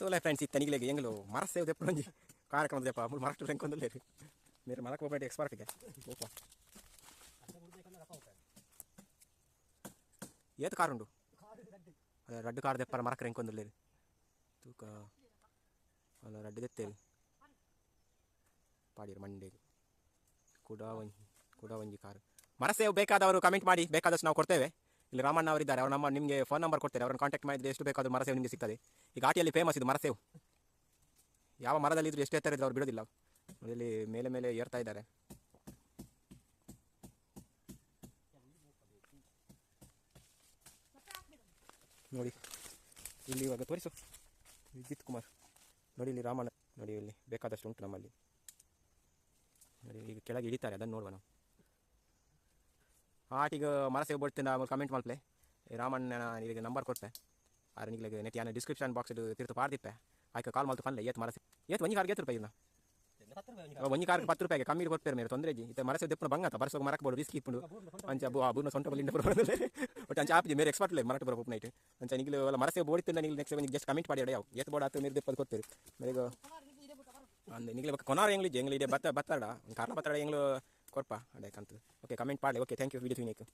ತೋಲೆ friends ಇತ್ತ ನಿಗಲಿಗೆ ಹೆಂಗಲು? ಮರ save ದೆಪ್ಪ ಒಂಜಿ ಕಾರ್ಯಕ್ರಮ ದೆಪ್ಪ ಮುಳು ಮರಷ್ಟು ಒಂದಲ್ಲೇ ರೀ ನೀರು ಮರಕ್ಕೆ ಹೋಗ್ಬೇಡಿ ಎಕ್ಸ್ಪರ್ಟಿಗೆ ಓಪ ಏತು ಕಾರ್ ಉಂಡು? ರಡ್ಡು ಕಾರ್ ದೆಪ್ಪ ಮರಕ್ಕೆ ರೆಂಕ್ ಒಂದಲ್ಲೇ ರೀ ತೂಕ. ಅಲ್ಲ, ರಡ್ಡು ದೆತ್ತೇರಿ ಪಾಡಿರು ಮಂಡೇರಿ ಕೂಡ ಒಂಜಿ ಕೂಡ ಒಂಜಿ ಕಾರ್. ಮರಸೇವ್ ಬೇಕಾದವರು ಕಮೆಂಟ್ ಮಾಡಿ. ಬೇಕಾದಷ್ಟು ನಾವು ಕೊಡ್ತೇವೆ. ಇಲ್ಲಿ ರಾಮಣ್ಣ ಅವರಿದ್ದಾರೆ. ಅವ್ರ ನಮ್ಮ ನಿಮಗೆ ಫೋನ್ ನಂಬರ್ ಕೊಡ್ತಾರೆ. ಅವ್ರನ್ನ ಕಾಂಟ್ಯಾಕ್ಟ್ ಮಾಡಿದ್ರೆ ಎಷ್ಟು ಬೇಕಾದ್ರೂ ಮರಸೇವ್ ನಿಮಗೆ ಸಿಗ್ತದೆ. ಈ ಘಾಟಿಯಲ್ಲಿ ಫೇಮಸ್ ಇದು ಮರಸೇವ್. ಯಾವ ಮರದಲ್ಲಿ ಇದ್ರು ಎಷ್ಟು ಎತ್ತರ ಇದ್ರು ಅವ್ರು ಬಿಡೋದಿಲ್ಲ ಇಲ್ಲಿ ಮೇಲೆ ಮೇಲೆ ಏರ್ತಾ ಇದ್ದಾರೆ. ನೋಡಿ, ಇಲ್ಲಿ ಇವಾಗ ತೋರಿಸು. ವಿದ್ಯುತ್ ಕುಮಾರ್. ನೋಡಿ, ಇಲ್ಲಿ ರಾಮಣ್ಣ. ನೋಡಿ, ಇಲ್ಲಿ ಬೇಕಾದಷ್ಟು ಉಂಟು ನಮ್ಮಲ್ಲಿ. ನೋಡಿ, ಈಗ ಕೆಳಗೆ ಇಳಿತಾರೆ ಅದನ್ನು ನೋಡುವ ನಾವು. ಆಟಿಗೆ ಮರಸೇವ್ ಬಿಡ್ತೀನಿ ಆಮೇಲೆ ಕಮೆಂಟ್ ಮಾಡ್ಲೆ ರಾಮಣ್ಣನ ನಿನಗೆ ನಂಬರ್ ಕೊಟ್ಟೆ ಆದ್ರೆ ನಿಗ್ಲಿಗೆ ನೆಟ್ ಡಿಸ್ಕ್ರಿಪ್ಷನ್ ಬಾಕ್ಸ್ ತಿರ್ತು ಪಾರ್ದಿಪ್ಪೆ ಆಯ್ಕೆ ಕಾಲ್ ಮಾಡ್ತು ಫನ್ಲೆ ಏತ್ ಮರಸೆ ಏತ್ ಒಂಜಿ ಕಾರ್ಗೆ ಏತ್ ರೂಪಾಯಿ ಇನ್ನ ಒಂಜಿ ಕಾರ್ಗೆ ಪತ್ತು ರೂಪಾಯಿಗೆ ಕಮ್ಮಿ ಕೊಡ್ತಾರೆ ಮೇಲೆ ತೊಂದರೆ ಜಿ ಇತ್ತೆ ಮರಸೆ ದೆಪ್ಪನ ಬಂಗತ ಬರ್ಸೋಗ ಮರಕ್ಕೆ ಬೋಡು ರಿಸ್ಕ್ ಇಪ್ಪುಂಡು. ಅಂಚ ಬೋ, ಆ ಬೂರ್ನ ಸೊಂಟ ಬಲ್ಲಿಂದ ಬರೋದು ಬಟ್ ಅಂಚ ಆಪಿಜಿ ಮೇರೆ ಎಕ್ಸ್ಪರ್ಟ್ ಲೇ ಮರಕ್ಕೆ ಬರೋ ನೈಟ್ ಅಂಚ ನಿಗ್ಲು ಎಲ್ಲ ಮರಸೆ ಬೋಡಿತ್ತಿಲ್ಲ ನಿಗ್ಲು ನೆಕ್ಸ್ಟ್ ನಿಗೆ ಜಸ್ಟ್ ಕಮೆಂಟ್ ಮಾಡಿ ಯಾವ ಏತ್ ಬೋಡ ಆತು ಮೇರೆ ದೆಪ್ಪದು ಕೊಡ್ತೀರಿ ಮೇರೆಗ ಅಂದ್ರೆ ನಿಗ್ಲೆ ಕೊನಾರ ಎಂಗ್ಲಿ ಎಂಗ್ಲಿ ಇದೆ ಬತ್ತ ಬತ್ತಾಡ ಕಾರಣ ಬತ್ತಾಡ ಎಂಗ್ಲು ಕೊರ್ಪ ಅಡೇ ಕಂತು ಓಕೆ ಕಮೆಂಟ್ ಮಾಡಲಿ. ಓಕೆ ಥ್ಯಾಂಕ್ ಯು ವಿಡಿಯೋ ತಿನ್ನಕ್ಕೆ